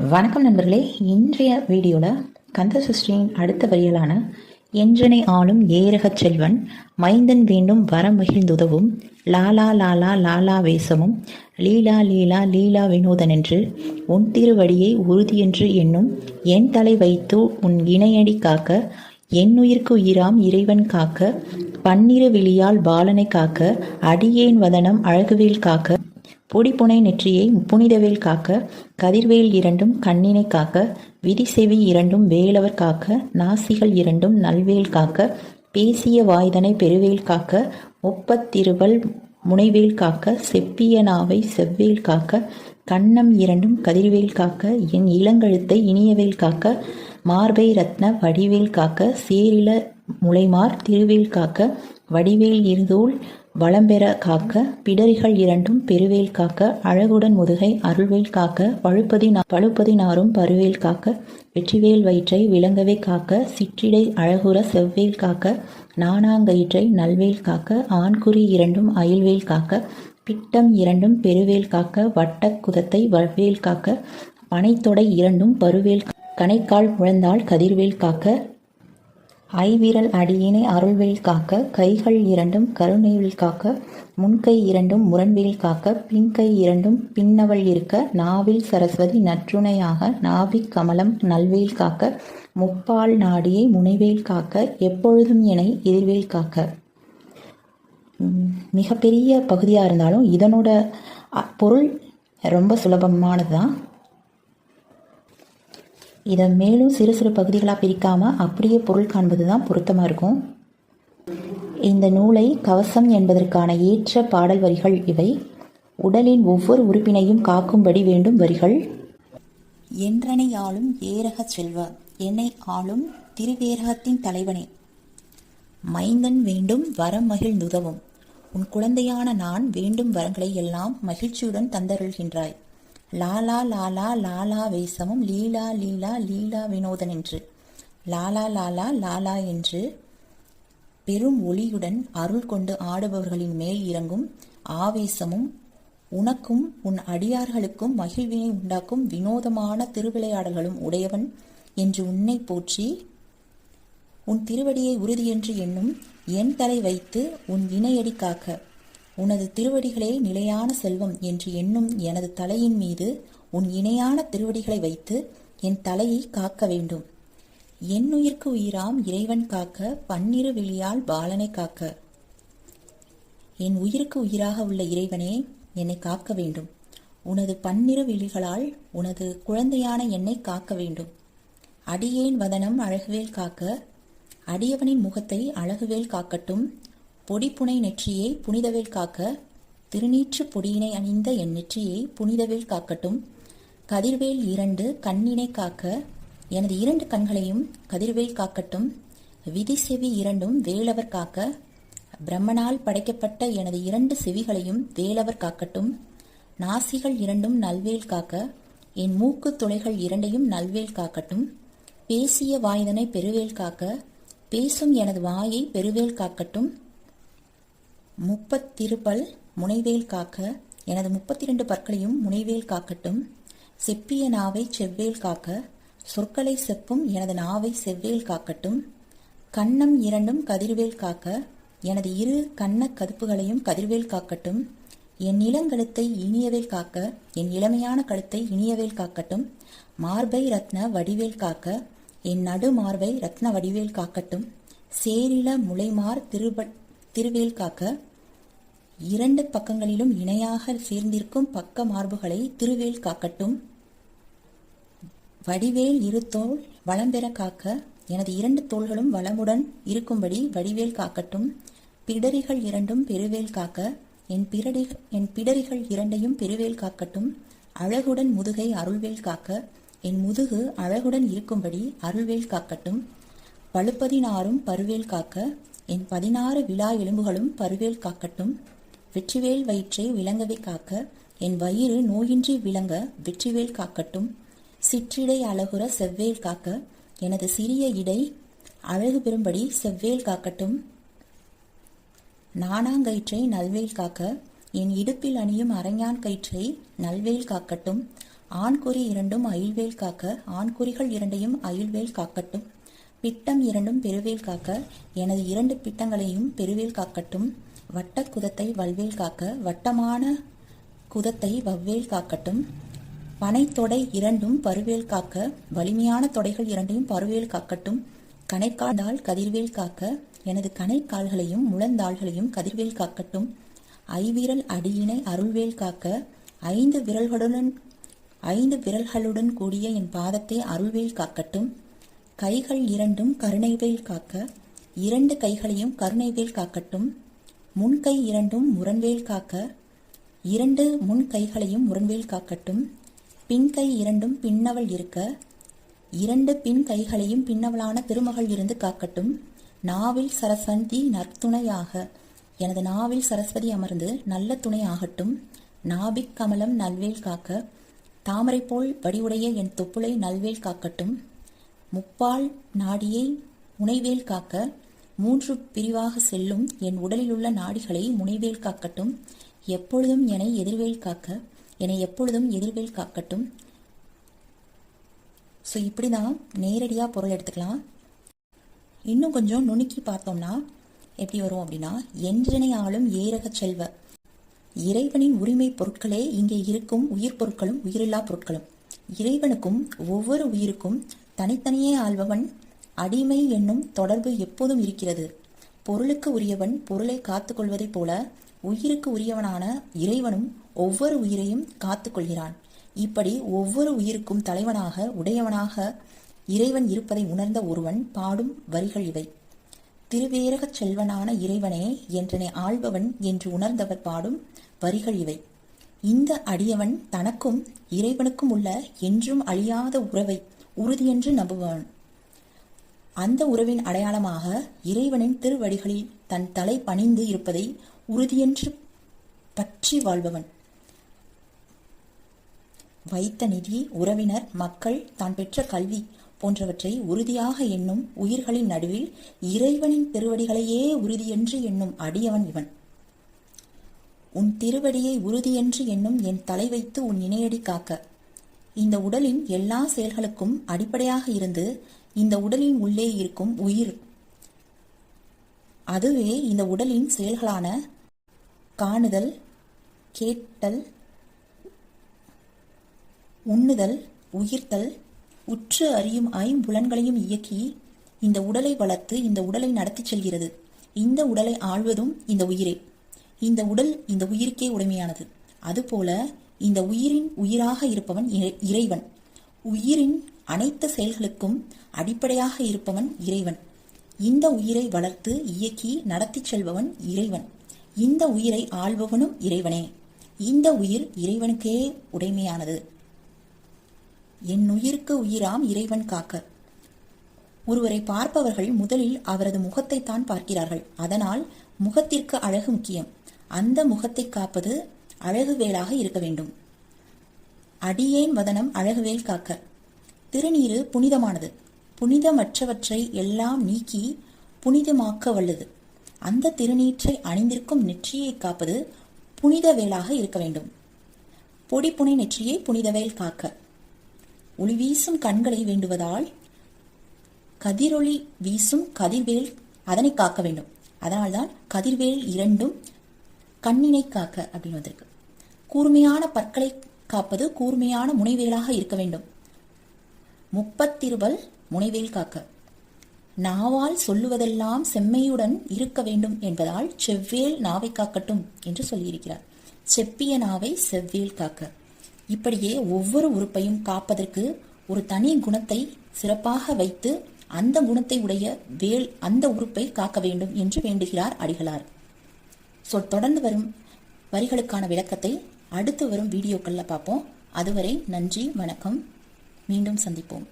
வணக்கம் நண்பர்களே. இன்றைய வீடியோவில் கந்த சஷ்டியின் அடுத்த வரியலான என்றனை ஆளும் ஏரகச் செல்வன் மைந்தன் வேண்டும் வரமகிழ்ந்துதவும் லாலா லாலா லாலா வேசமும் லீலா லீலா லீலா வினோதன் என்று உன் திருவடியை உறுதியென்று என்னும் என் தலை வைத்து உன் இணையடி காக்க என்னுயிர்க்கு உயிராம் இறைவன் காக்க பன்னிரு விழியால் பாலனை காக்க அடியேன் வதனம் அழகுவேல் காக்க பொடிப்புனை நெற்றியை புனிதவேல் காக்க கதிர்வேல் இரண்டும் கண்ணினை காக்க விதிசெவி இரண்டும் வேலவர் காக்க நாசிகள் இரண்டும் நல்வேல் காக்க பேசிய வாய்தனை பெருவேல் காக்க ஒப்பத்திருவல் முனைவேல் காக்க செப்பிய நாவை செவ்வேல் காக்க கண்ணம் இரண்டும் கதிர்வேல் காக்க என் இளங்கழுத்தை இனியவேல் காக்க மார்பை ரத்ன வடிவேல் காக்க சேரில முளைமார் திருவேல் காக்க வடிவேல் இருதோள் வளம்பெற காக்க பிடரிகள் இரண்டும் பெருவேல் காக்க அழகுடன் முதுகை அருள்வேல் காக்க பழுப்பதி பழுப்பதினாரும் பருவேல் காக்க வெற்றிவேல் வயிற்றை விளங்கவே காக்க சிற்றிடை அழகுற செவ்வேல் காக்க நாணாங்கயிற்றை நல்வேல் காக்க ஆண்குறி இரண்டும் அயில்வேல் காக்க பிட்டம் இரண்டும் பெருவேல் காக்க வட்டக் குதத்தை காக்க பனைத்தொடை இரண்டும் பருவேல் கணைக்கால் முழந்தாள் கதிர்வேல் காக்க ஐவிரல் அடியினை அருள்வேல் காக்க கைகள் இரண்டும் கருணைவில் காக்க முன்கை இரண்டும் முரண்வேல் காக்க பின்கை இரண்டும் பின்னவள் இருக்க நாவில் சரஸ்வதி நற்றுணையாக நாவிக் கமலம் நல்வேல் காக்க முப்பால் நாடியை முனைவேல் காக்க எப்பொழுதும் என எதிர்வேல் காக்க. மிகப்பெரிய பகுதியாக இருந்தாலும் இதனோட பொருள் ரொம்ப சுலபமானது தான் இதை மேலும் சிறு சிறு பகுதிகளாக பிரிக்காமல் அப்படியே பொருள் காண்பது தான் பொருத்தமாக இருக்கும். இந்த நூலை கவசம் என்பதற்கான ஏற்ற பாடல் வரிகள் இவை. உடலின் ஒவ்வொரு உறுப்பினையும் காக்கும்படி வேண்டும் வரிகள். என்றனை ஆளும் ஏரக செல்வ என்னை ஆளும் திருவேரகத்தின் தலைவனே. மைந்தன் வேண்டும் வரம் மகிழ்ந்துதவும் உன் குழந்தையான நான் வேண்டும் வரங்களை எல்லாம் மகிழ்ச்சியுடன் தந்தருள்கின்றாய். லாலா லாலா லாலா வேசமும் லீலா லீலா லீலா வினோதன் என்று. லாலா லாலா லாலா என்று பெரும் ஒளியுடன் அருள் கொண்டு ஆடுபவர்களின் மேல் இறங்கும் ஆவேசமும் உனக்கும் உன் அடியார்களுக்கும் மகிழ்வினை உண்டாக்கும் வினோதமான திருவிளையாடல்களும் உடையவன் என்று உன்னை போற்றி உன் திருவடியை உறுதியென்று என்னும் என் தலை வைத்து உன் வினையடி காக்க. உனது திருவடிகளே நிலையான செல்வம் என்று எண்ணும் எனது தலையின் மீது உன் இணையான திருவடிகளை வைத்து என் தலையை காக்க வேண்டும். என்னுயிர்க்கு உயிராம் இறைவன் காக்க பன்னிரு விழியால் பாலனை காக்க. என் உயிருக்கு உயிராக உள்ள இறைவனே என்னை காக்க வேண்டும். உனது பன்னிரு விழிகளால் உனது குழந்தையான என்னை காக்க வேண்டும். அடியேன் வதனம் அழகுவேல் காக்க அடியவனின் முகத்தை அழகுவேல் காக்கட்டும். பொடிப்புனை நெற்றியை புனிதவேல் காக்க திருநீற்று பொடியினை அணிந்த என் நெற்றியை புனிதவேல் காக்கட்டும். கதிர்வேல் இரண்டு கண்ணினை காக்க எனது இரண்டு கண்களையும் கதிர்வேல் காக்கட்டும். விதி செவி இரண்டும் வேலவர் காக்க பிரம்மனால் படைக்கப்பட்ட எனது இரண்டு செவிகளையும் வேலவர் காக்கட்டும். நாசிகள் இரண்டும் நல்வேல் காக்க என் மூக்கு துளைகள் இரண்டையும் நல்வேல் காக்கட்டும். பேசிய வாய்தனை பெருவேல் காக்க பேசும் எனது வாயை பெருவேல் காக்கட்டும். முப்பத்திருப்பல் முனைவேல் காக்க எனது முப்பத்தி ரெண்டு பற்களையும் முனைவேல் காக்கட்டும். செப்பிய நாவை செவ்வேல் காக்க சொற்களை செப்பும் எனது நாவை செவ்வேல் காக்கட்டும். கண்ணம் இரண்டும் கதிர்வேல் காக்க எனது இரு கண்ண கதுப்புகளையும் கதிர்வேல் காக்கட்டும். என் இளங்கழுத்தை இனியவேல் காக்க என் இளமையான கழுத்தை இனியவேல் காக்கட்டும். மார்பை ரத்ன வடிவேல் காக்க என் நடு மார்பை ரத்ன வடிவேல் காக்கட்டும். சேரில முளைமார் திருப திருவேல் காக்க இரண்டு பக்கங்களிலும் இணையாக சேர்ந்திருக்கும் பக்க மார்புகளை திருவேல் காக்கட்டும். வடிவேல் இரு தோல் காக்க எனது இரண்டு தோள்களும் வளமுடன் இருக்கும்படி வடிவேல் காக்கட்டும். பிடரிகள் இரண்டும் பெருவேல் காக்க என் பிறடி என் பிடரிகள் இரண்டையும் பெருவேல் காக்கட்டும். அழகுடன் முதுகை அருள்வேல் காக்க என் முதுகு அழகுடன் இருக்கும்படி அருள்வேல் காக்கட்டும். பழுப்பதினாறும் பருவேல் காக்க என் பதினாறு விழா எலும்புகளும் பருவேல் காக்கட்டும். வெற்றிவேல் வயிற்றை விளங்கவே காக்க என் வயிறு நோயின்றி விளங்க வெற்றிவேல் காக்கட்டும். சிற்றிடை அழகுற செவ்வேல் காக்க எனது சிறிய இடை அழகு பெறும்படி செவ்வேல் காக்கட்டும். நாணாங்கயிற்றை நல்வேல் காக்க என் இடுப்பில் அணியும் அரஞ்சான் கயிற்றை நல்வேல் காக்கட்டும். ஆண்குறி இரண்டும் அயில்வேல் காக்க ஆண்குறிகள் இரண்டையும் அயில்வேல் காக்கட்டும். பிட்டம் இரண்டும் பெருவேல் காக்க எனது இரண்டு பிட்டங்களையும் பெருவேல் காக்கட்டும். வட்ட குதத்தை வல்வேல் காக்க வட்டமான குதத்தை வவ்வேல் காக்கட்டும். பனைத்தொடை இரண்டும் பருவேல் காக்க வலிமையான தொடைகள் இரண்டையும் பருவேல் காக்கட்டும். கணைக்கால்தால் கதிர்வேல் காக்க எனது கணைக்கால்களையும் முழந்தாள்களையும் கதிர்வேல் காக்கட்டும். ஐவிரல் அடியினை அருள்வேல் காக்க ஐந்து விரல்களுடன் ஐந்து விரல்களுடன் கூடிய என் பாதத்தை அருள்வேல் காக்கட்டும். கைகள் இரண்டும் கருணைவேல் காக்க இரண்டு கைகளையும் கருணைவேல் காக்கட்டும். முன்கை இரண்டும் முரண்வேல் காக்க இரண்டு முன் கைகளையும் முரண்வேல் காக்கட்டும். பின்கை இரண்டும் பின்னவள் இருக்க இரண்டு பின் கைகளையும் பின்னவளான திருமகள் இருந்து காக்கட்டும். நாவில் சரஸ்வதி நற்துணையாக எனது நாவில் சரஸ்வதி அமர்ந்து நல்ல துணை ஆகட்டும். நாபிக் கமலம் நல்வேல் காக்க தாமரை போல் வடிவுடைய என் தொப்புளை நல்வேல் காக்கட்டும். முப்பால் நாடியை முனைவேல் காக்க மூன்று பிரிவாக செல்லும் என் உடலில் உள்ள நாடிகளை முனைவேல் காக்கட்டும். எப்பொழுதும் என்னை எதிர்வேல் காக்க என்னை எப்பொழுதும் எதிர்வேல் காக்கட்டும். ஸோ இப்படி தான் நேரடியாக பொருள் எடுத்துக்கலாம். இன்னும் கொஞ்சம் நுணுக்கி பார்த்தோம்னா எப்படி வரும் அப்படின்னா என்றனை ஆளும் ஏரக செல்வ. இறைவனின் உரிமை பொருட்களே இங்கே இருக்கும் உயிர் பொருட்களும் உயிரில்லா பொருட்களும். இறைவனுக்கும் ஒவ்வொரு உயிருக்கும் தனித்தனியே ஆள்பவன் அடிமை என்னும் தொடர்பு எப்போதும் இருக்கிறது. பொருளுக்கு உரியவன் பொருளை காத்துக்கொள்வதைப் போல உயிருக்கு உரியவனான இறைவனும் ஒவ்வொரு உயிரையும் காத்துக்கொள்கிறான். இப்படி ஒவ்வொரு உயிருக்கும் தலைவனாக உடையவனாக இறைவன் இருப்பதை உணர்ந்த ஒருவன் பாடும் வரிகள் இவை. திருவேரகச் செல்வனான இறைவனே என்றனை ஆள்பவன் என்று உணர்ந்தவர் பாடும் வரிகள் இவை. இந்த அடியவன் தனக்கும் இறைவனுக்கும் உள்ள என்றும் அழியாத உறவை உறுதியென்று நம்புவான். அந்த உறவின் அடையாளமாக இறைவனின் திருவடிகளில் தன் தலை பணிந்து இருப்பதை உறுதியென்று பற்றி வாழ்பவன். வைத்த நிதி உறவினர் மக்கள் தான் பெற்ற கல்வி போன்றவற்றை உறுதியாக எண்ணும் உயிர்களின் நடுவில் இறைவனின் திருவடிகளையே உறுதியென்று எண்ணும் அடியவன் இவன். உன் திருவடியை உறுதியென்று எண்ணும் என் தலை வைத்து உன் இணையடி காக்க. இந்த உடலின் எல்லா செயல்களுக்கும் அடிப்படையாக இருந்து இந்த உடலின் உள்ளே இருக்கும் உயிர். அதுவே இந்த உடலின் செயல்களான காணுதல் கேட்டல் உண்ணுதல் உயிர்த்தல் உற்று அறியும் ஐம்புலன்களையும் இயக்கி இந்த உடலை வளர்த்து இந்த உடலை நடத்திச் செல்கிறது. இந்த உடலை ஆள்வதும் இந்த உயிரே. இந்த உடல் இந்த உயிருக்கே உடைமையானது. அதுபோல இந்த உயிரின் உயிராக இருப்பவன் இறை- இறைவன். உயிரின் அனைத்து செயல்களுக்கும் அடிப்படையாக இருப்பவன் இறைவன். இந்த உயிரை வளர்த்து இயக்கி நடத்திச் செல்பவன் இறைவன். இந்த உயிரை ஆள்பவனும் இறைவனே. இந்த உயிர் இறைவனுக்கே உடைமையானது. என் உயிருக்கு உயிராம் இறைவன் காக்க. ஒருவரை பார்ப்பவர்கள் முதலில் அவரது முகத்தைத்தான் பார்க்கிறார்கள். அதனால் முகத்திற்கு அழகு முக்கியம். அந்த முகத்தை காப்பது அழகுவேலாக இருக்க வேண்டும். அடியேன் வதனம் அழகுவேல் காக்க. திருநீரு புனிதமானது. புனிதமற்றவற்றை எல்லாம் நீக்கி புனிதமாக்க வல்லது. அந்த திருநீற்றை அணிந்திருக்கும் நெற்றியை காப்பது புனித வேலாக இருக்க வேண்டும். பொடிப்புனை நெற்றியை புனிதவேல் காக்க. ஒளி வீசும் கண்களை வேண்டுவதால் கதிரொளி வீசும் கதிர்வேல் அதனை காக்க வேண்டும். அதனால்தான் கதிர்வேல் இரண்டும் கண்ணினை காக்க அப்படின்னு வந்திருக்கு. கூர்மையான பற்களை காப்பது கூர்மையான முனைவேலாக இருக்க வேண்டும். முப்பத்திருவல் முனைவேல் காக்க. நாவால் சொல்லுவதெல்லாம் செம்மையுடன் இருக்க வேண்டும் என்பதால் செவ்வேல் நாவை காக்கட்டும் என்று சொல்லியிருக்கிறார். செப்பிய நாவை செவ்வேல் காக்க. இப்படியே ஒவ்வொரு உறுப்பையும் காப்பதற்கு ஒரு தனி குணத்தை சிறப்பாக வைத்து அந்த குணத்தை உடைய வேல் அந்த உறுப்பை காக்க வேண்டும் என்று வேண்டுகிறார் அடிகளார். சொல் தொடர்ந்து வரும் வரிகளுக்கான விளக்கத்தை அடுத்து வரும் வீடியோக்களில் பார்ப்போம். அதுவரை நன்றி வணக்கம். மீண்டும் சந்திப்போம்.